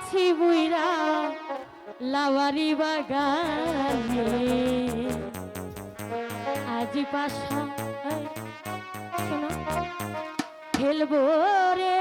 আছি বুইরা লাওয়ারি বাগানে। আজি পাশা খেলব রে।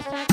আজি